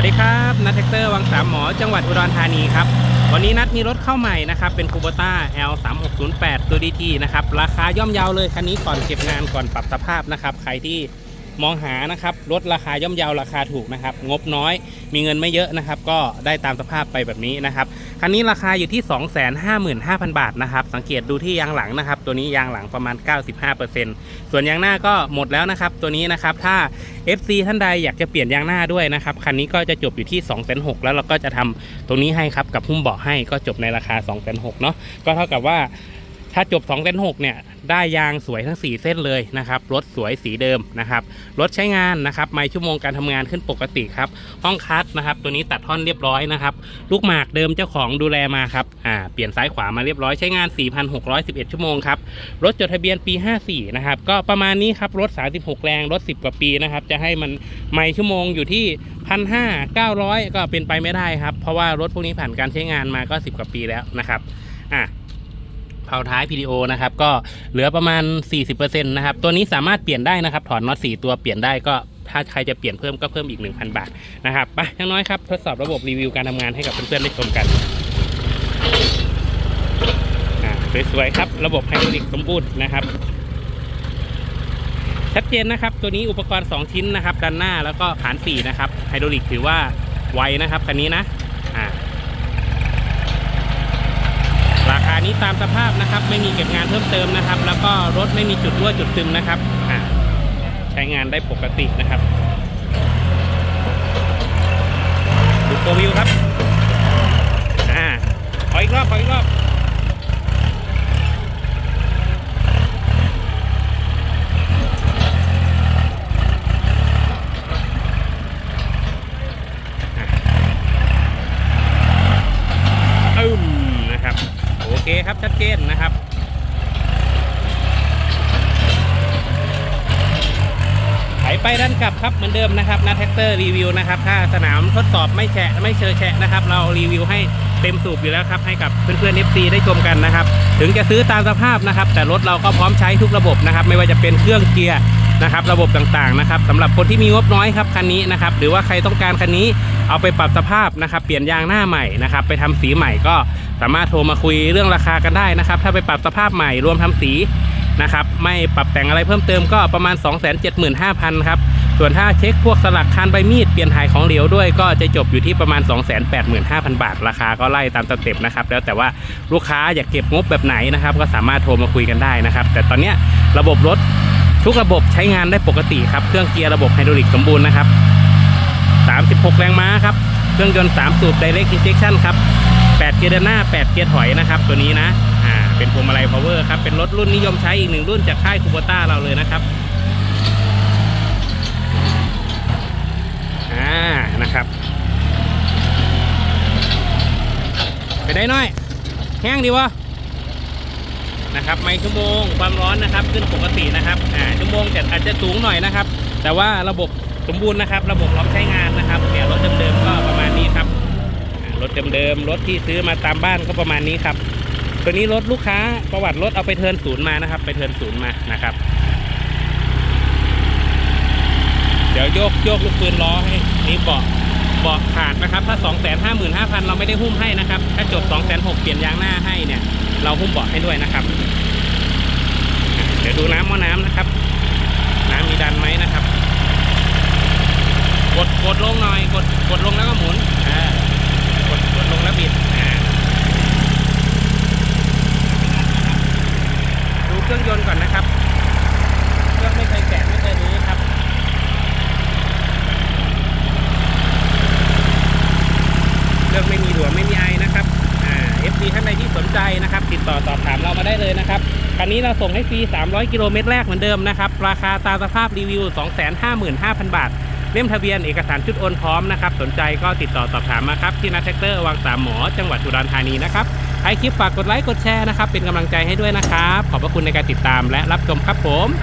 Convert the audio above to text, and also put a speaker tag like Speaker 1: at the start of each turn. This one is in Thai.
Speaker 1: วัสดีครับนัทแท็กเตอร์วังสามหมอจังหวัดอุดรธานีครับ วันนี้นัดมีรถเข้าใหม่นะครับ เป็นคูโบต้า L 3 6 0 8ตัว DT นะครับ ราคาย่อมเยาวเลยคันนี้ก่อนเก็บงานก่อนปรับสภาพนะครับ ใครที่มองหานะครับรถราคาย่อมเยาวราคาถูกนะครับ งบน้อย มีเงินไม่เยอะนะครับ ก็ได้ตามสภาพไปแบบนี้นะครับ คันนี้ราคาอยู่ที่ 255,000 บาทนะครับ สังเกตดูที่ยางหลังนะครับ ตัวนี้ยางหลังประมาณ 95%ส่วนยางหน้าก็หมดแล้วนะครับ ตัวนี้นะครับ ถ้า FC ท่านใดอยากจะเปลี่ยนยางหน้าด้วยนะครับ คันนี้ก็จะจบอยู่ที่2 6 0 0 0แล้วเราก็จะทำตรงนี้ให้ครับ กับหุ้มเบาะให้ก็จบในราคา2,600เนาะ ก็เท่ากับว่า ถ้าจบ2 6 0 0เนี่ยได้ยางสวยทั้ง 4 เส้นเลยนะครับรถสวยสีเดิมนะครับรถใช้งานนะครับไมล์ชั่วโมงการทำงานขึ้นปกติครับห้องคัดนะครับ ตัวนี้ตัดท่อนเรียบร้อยนะครับลูกหมากเดิมเจ้าของดูแลมาครับอ่าเปลี่ยนซ้ายขวามาเรียบร้อยใช้งาน 4,611 ชั่วโมงครับรถจดทะเบียนปี 54 นะครับก็ประมาณนี้ครับรถ 36 แรงรถ 10 กว่าปีนะครับจะให้มันไมล์ชั่วโมงอยู่ที่1,500 900ก็เป็นไปไม่ได้ครับ เพราะว่ารถพวกนี้ผ่านการใช้งานมาก็ 10 กว่าปีแล้วนะครับอะ เผาท้าย PDO นะครับก็เหลือประมาณ 40%นะครับตัวนี้สามารถเปลี่ยนได้นะครับ ถอดน็อต4ตัวเปลี่ยนได้ก็ถ้าใครจะเปลี่ยนเพิ่มก็เพิ่มอีก 1,000 บาทนะครับไปย่างน้อยครับทดสอบระบบรีวิวการทำงานให้กับเพื่อนๆได้ชมกันอ่าสวยๆครับ ระบบไฮดรอลิกสมบูรณ์นะครับชัดเจนนะครับ ตัวนี้อุปกรณ์ 2 ชิ้นนะครับ ด้านหน้าแล้วก็ฐาน4นะครับไฮดรอลิกถือว่าไวนะครับคันนี้นะอ่ารานี้ตามสภาพนะครับ ไม่มีเก็บงานเพิ่มเติมนะครับ แล้วก็รถไม่มีจุดรั่วจุดตึมนะครับใช้งานได้ปกตินะครับดูตัววิวครับอ่าขออีกรอบขออีกรอบ อึมนะครับ โอเครับชัดเจนนะครับไถไปด้านกลับครับเหมือนเดิมนะครับนะแท็กเตอร์รีวิวนะครับ ถ้าสนามทดสอบไม่แฉะไม่เชอแฉะนะครับ เรารีวิวให้เต็มสูบอยู่แล้วครับ ให้กับเพื่อนๆ FC ได้ชมกันนะครับ ถึงจะซื้อตามสภาพนะครับ แต่รถเราก็พร้อมใช้ทุกระบบนะครับ ไม่ว่าจะเป็นเครื่องเกียร์ นะครับ ระบบต่างๆนะครับสำหรับคนที่มีงบน้อยครับคันนี้นะครับ หรือว่าใครต้องการคันนี้เอาไปปรับสภาพนะครับ เปลี่ยนยางหน้าใหม่นะครับ ไปทำสีใหม่ก็สามารถโทรมาคุยเรื่องราคากันได้นะครับ ถ้าไปปรับสภาพใหม่รวมทำสีนะครับ ไม่ปรับแต่งอะไรเพิ่มเติมก็ประมาณ 275,000ครับส่วนถ้าเช็คพวกสลักคานใบมีดเปลี่ยนถ่ายของเหลวด้วยก็จะจบอยู่ที่ประมาณ 285,000 บาท ราคาก็ไล่ตามสเต็ปนะครับ แล้วแต่ว่าลูกค้าอยากเก็บงบแบบไหนนะครับ ก็สามารถโทรมาคุยกันได้นะครับ แต่ตอนเนี้ยระบบรถ ทุกระบบใช้งานได้ปกติครับ เครื่องเกียร์ระบบไฮดรอลิกสมบูรณ์นะครับ 36 แรงม้าครับ เครื่องยนต์ 3 สูบ Direct Injection ครับ 8 เกียร์เดินหน้า 8 เกียร์ถอยนะครับ ตัวนี้นะ อ่า เป็นพวงมาลัย power ครับ เป็นรถรุ่นนิยมใช้อีกหนึ่งรุ่นจากค่ายคูโบต้าเราเลยนะครับ อ่า นะครับ ไปได้น้อย แห้งดีวะ นะครับไม่ชั่วโมงความร้อนนะครับขึ้นปกตินะครับอ่าชั่วโมงแต่อาจจะสูงหน่อยนะครับ แต่ว่าระบบสมบูรณ์นะครับ ระบบพร้อมใช้งานนะครับเนี่ยรถเดิมๆก็ประมาณนี้ครับรถเดิมๆรถที่ซื้อมาตามบ้านก็ประมาณนี้ครับ ตัวนี้รถลูกค้าประวัติรถเอาไปเทินศูนย์มานะครับ ไปเทินศูนย์มานะครับ เดี๋ยวโยกโยกลูกปืนล้อให้นี่เบาะเบาะขาดนะครับ ถ้า 2 5 5 0 0 0เราไม่ได้หุ้มให้นะครับ ถ้าจบ 2 6 0 0 0เปลี่ยนยางหน้าให้เนี่ย เราหุ้มเบาะให้ด้วยนะครับ เดี๋ยวดูน้ำหม้อน้ำนะครับ น้ำมีดันไหมนะครับ กดกดลงหน่อย กดกดลงแล้วก็หมุนอ่ากดกดลงแล้วบิดอ่าดูเครื่องยนต์ก่อนนะครับ เครื่องไม่เคยแกะไม่เคยรื้ครับเครื่องไม่มีหลวมไม่มีไอนะครับ อ่า FD ท่านใดที่สนใจนะครับ ติดต่อสอบถามเรามาได้เลยนะครับคันนี้เราส่งให้ฟรี 300 กิโลเมตรแรกเหมือนเดิมนะครับ ราคาตามสภาพรีวิว 255,000 บาท เล่มทะเบียนเอกสารชุดโอนพร้อมนะครับ สนใจก็ติดต่อสอบถามมาครับ ที่นัทแท็กเตอร์วังสามหมอ จังหวัดอุดรธานีนะครับใครคลิปฝากกดไลค์กดแชร์นะครับ เป็นกำลังใจให้ด้วยนะครับ ขอบพระคุณในการติดตามและรับชมครับผม